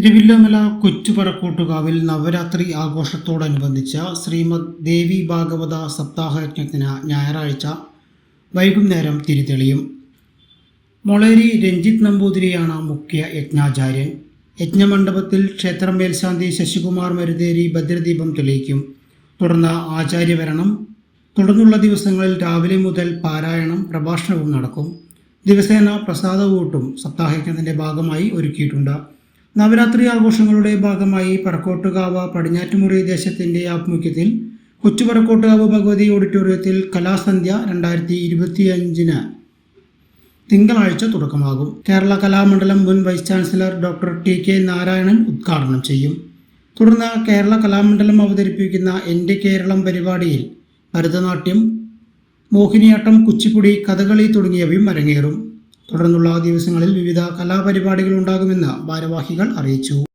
തിരുവില്ലമല കൊച്ചുപറക്കോട്ടുകാവിൽ നവരാത്രി ആഘോഷത്തോടനുബന്ധിച്ച ശ്രീമദ് ദേവി ഭാഗവത സപ്താഹ യജ്ഞത്തിന് ഞായറാഴ്ച വൈകുന്നേരം തിരിതെളിയും. മൊളേരി രഞ്ജിത്ത് നമ്പൂതിരിയാണ് മുഖ്യ യജ്ഞാചാര്യൻ. യജ്ഞമണ്ഡപത്തിൽ ക്ഷേത്രം മേൽശാന്തി ശശികുമാർ മരുതേരി ഭദ്രദീപം തെളിയിക്കും. തുടർന്ന് ആചാര്യവരണം. തുടർന്നുള്ള ദിവസങ്ങളിൽ രാവിലെ മുതൽ പാരായണം പ്രഭാഷണവും നടക്കും. ദിവസേന പ്രസാദവൂട്ടും സപ്താഹയജ്ഞത്തിന്റെ ഭാഗമായി ഒരുക്കിയിട്ടുണ്ട്. നവരാത്രി ആഘോഷങ്ങളുടെ ഭാഗമായി പറക്കോട്ടുകാവ് പടിഞ്ഞാറ്റുമുറി ദേശത്തിന്റെ ആഭിമുഖ്യത്തിൽ കൊച്ചു പറക്കോട്ടുകാവ് ഭഗവതി ഓഡിറ്റോറിയത്തിൽ കലാസന്ധ്യ രണ്ടായിരത്തി ഇരുപത്തിയഞ്ചിന് തിങ്കളാഴ്ച തുടക്കമാകും. കേരള കലാമണ്ഡലം മുൻ vice chancellor doctor T K Narayanan ഉദ്ഘാടനം ചെയ്യും. തുടർന്ന് കേരള കലാമണ്ഡലം അവതരിപ്പിക്കുന്ന എന്റെ കേരളം പരിപാടിയിൽ ഭരതനാട്യം മോഹിനിയാട്ടം കുച്ചിപ്പുടി കഥകളി തുടങ്ങിയവയും അരങ്ങേറും. തുടർന്നുള്ള ദിവസങ്ങളിൽ വിവിധ കലാപരിപാടികൾ ഉണ്ടാകുമെന്ന് ഭാരവാഹികൾ അറിയിച്ചു.